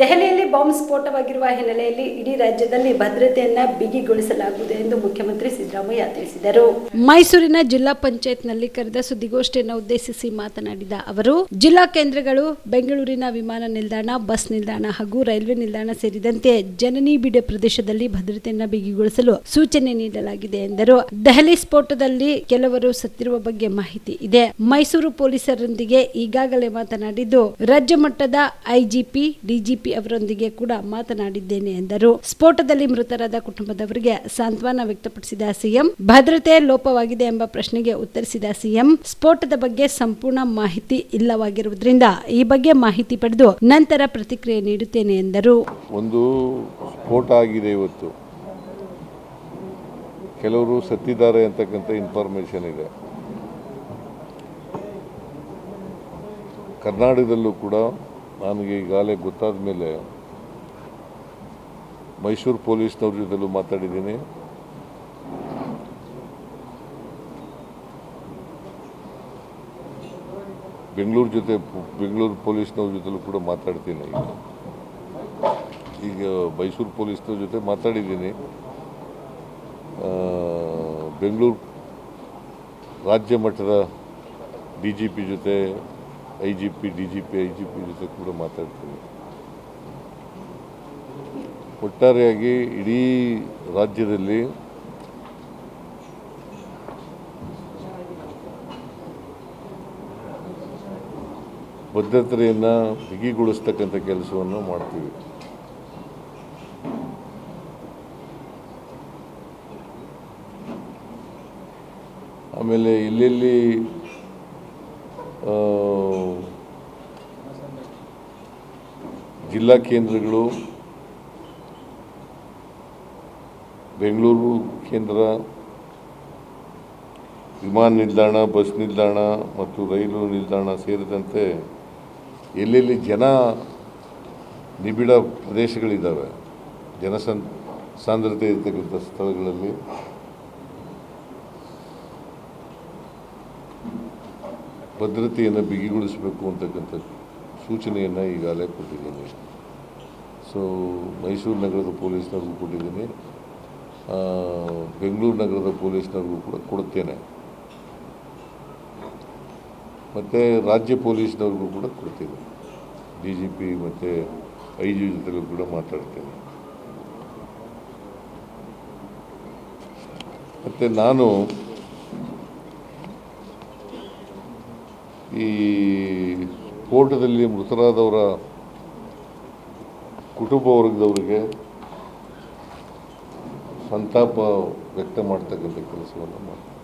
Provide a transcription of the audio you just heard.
ದೆಹಲಿಯಲ್ಲಿ ಬಾಂಬ್ ಸ್ಫೋಟವಾಗಿರುವ ಹಿನ್ನೆಲೆಯಲ್ಲಿ ಇಡೀ ರಾಜ್ಯದಲ್ಲಿ ಭದ್ರತೆಯನ್ನ ಬಿಗಿಗೊಳಿಸಲಾಗುವುದು ಎಂದು ಮುಖ್ಯಮಂತ್ರಿ ಸಿದ್ದರಾಮಯ್ಯ ತಿಳಿಸಿದರು. ಮೈಸೂರಿನ ಜಿಲ್ಲಾ ಪಂಚಾಯತ್ನಲ್ಲಿ ಕರೆದ ಸುದ್ದಿಗೋಷ್ಠಿಯನ್ನು ಉದ್ದೇಶಿಸಿ ಮಾತನಾಡಿದ ಅವರು, ಜಿಲ್ಲಾ ಕೇಂದ್ರಗಳು ಬೆಂಗಳೂರಿನ ವಿಮಾನ ನಿಲ್ದಾಣ, ಬಸ್ ನಿಲ್ದಾಣ ಹಾಗೂ ರೈಲ್ವೆ ನಿಲ್ದಾಣ ಸೇರಿದಂತೆ ಜನನಿಬಿಡ ಪ್ರದೇಶದಲ್ಲಿ ಭದ್ರತೆಯನ್ನ ಬಿಗಿಗೊಳಿಸಲು ಸೂಚನೆ ನೀಡಲಾಗಿದೆ ಎಂದರು. ದೆಹಲಿ ಸ್ಫೋಟದಲ್ಲಿ ಕೆಲವರು ಸತ್ತಿರುವ ಬಗ್ಗೆ ಮಾಹಿತಿ ಇದೆ. ಮೈಸೂರು ಪೊಲೀಸರೊಂದಿಗೆ ಈಗಾಗಲೇ ಮಾತನಾಡಿದ್ದು ರಾಜ್ಯ ಮಟ್ಟದ ಐಜಿಪಿ, ಡಿಜಿಪಿ ಅವರೊಂದಿಗೆ ಕೂಡ ಮಾತನಾಡಿದ್ದೇನೆ ಎಂದರು. ಸ್ಫೋಟದಲ್ಲಿ ಮೃತರಾದ ಕುಟುಂಬದವರಿಗೆ ಸಾಂತ್ವನ ವ್ಯಕ್ತಪಡಿಸಿದ ಸಿಎಂ, ಭದ್ರತೆ ಲೋಪವಾಗಿದೆ ಎಂಬ ಪ್ರಶ್ನೆಗೆ ಉತ್ತರಿಸಿದ ಸಿಎಂ, ಸ್ಫೋಟದ ಬಗ್ಗೆ ಸಂಪೂರ್ಣ ಮಾಹಿತಿ ಇಲ್ಲವಾಗಿರುವುದರಿಂದ ಈ ಬಗ್ಗೆ ಮಾಹಿತಿ ಪಡೆದು ನಂತರ ಪ್ರತಿಕ್ರಿಯೆ ನೀಡುತ್ತೇನೆ ಎಂದರು. ಒಂದು ಸ್ಫೋಟ ಆಗಿದೆ ಇವತ್ತು. ಕೆಲವರು ಸತ್ತಿದ್ದಾರೆ ಅಂತಕ್ಕಂಥ ಇನ್ಫಾರ್ಮೇಷನ್ ಇದೆ. ಕರ್ನಾಟಕದಲ್ಲೂ ಕೂಡ ನನಗೆ ಈಗಾಗಲೇ ಗೊತ್ತಾದ ಮೇಲೆ ಮೈಸೂರು ಪೊಲೀಸ್ನವ್ರ ಜೊತೆಲೂ ಮಾತಾಡಿದ್ದೀನಿ. ಬೆಂಗಳೂರು ಜೊತೆ, ಬೆಂಗಳೂರು ಪೊಲೀಸ್ನವ್ರ ಜೊತೆಲೂ ಕೂಡ ಮಾತಾಡ್ತೀನಿ. ಈಗ ಈಗ ಮೈಸೂರು ಪೊಲೀಸ್ನವ್ರ ಜೊತೆ ಮಾತಾಡಿದ್ದೀನಿ. ಬೆಂಗಳೂರು ರಾಜ್ಯ ಮಟ್ಟದ ಡಿ ಜಿ ಪಿ ಜೊತೆ I G P D G P I G P ಜೊತೆ ಕೂಡ ಮಾತಾಡ್ತೀನಿ. ಒಟ್ಟಾರೆಯಾಗಿ ಇಡೀ ರಾಜ್ಯದಲ್ಲಿ ಭದ್ರತೆಯನ್ನು ಬಿಗಿಗೊಳಿಸ್ತಕ್ಕಂಥ ಕೆಲಸವನ್ನು ಮಾಡ್ತೀವಿ. ಆಮೇಲೆ ಎಲ್ಲೆಲ್ಲಿ ಆ, ಜಿಲ್ಲಾ ಕೇಂದ್ರಗಳು, ಬೆಂಗಳೂರು ಕೇಂದ್ರ, ವಿಮಾನ ನಿಲ್ದಾಣ, ಬಸ್ ನಿಲ್ದಾಣ ಮತ್ತು ರೈಲು ನಿಲ್ದಾಣ ಸೇರಿದಂತೆ ಎಲ್ಲೆಲ್ಲಿ ಜನ ನಿಬಿಡ ಪ್ರದೇಶಗಳಿದ್ದಾವೆ ಜನಸಂ ಸಾಂದ್ರತೆ ಇರತಕ್ಕಂಥ ಸ್ಥಳಗಳಲ್ಲಿ ಭದ್ರತೆಯನ್ನು ಬಿಗಿಗೊಳಿಸಬೇಕು ಅಂತಕ್ಕಂಥ ಸೂಚನೆಯನ್ನು ಈಗಾಗಲೇ ಕೊಟ್ಟಿದ್ದೀನಿ. ಸೊ ಮೈಸೂರು ನಗರದ ಪೊಲೀಸ್ನವ್ರಿಗೂ ಕೊಟ್ಟಿದ್ದೀನಿ. ಬೆಂಗಳೂರು ನಗರದ ಪೊಲೀಸ್ನವ್ರಿಗೂ ಕೂಡ ಕೊಡ್ತೇನೆ. ಮತ್ತು ರಾಜ್ಯ ಪೊಲೀಸ್ನವ್ರಿಗೂ ಕೂಡ ಕೊಡ್ತೀನಿ. ಡಿ ಜಿ ಪಿ ಮತ್ತು ಐ ಜಿ ಜೊತೆಗೂ ಕೂಡ ಮಾತಾಡ್ತೇನೆ. ಮತ್ತು ನಾನು ಈ ಸ್ಫೋಟದಲ್ಲಿ ಮೃತರಾದವರ ಕುಟುಂಬ ವರ್ಗದವರಿಗೆ ಸಂತಾಪ ವ್ಯಕ್ತ ಮಾಡ್ತಕ್ಕಂಥ ಕೆಲಸವನ್ನು ಮಾಡ್ತೀನಿ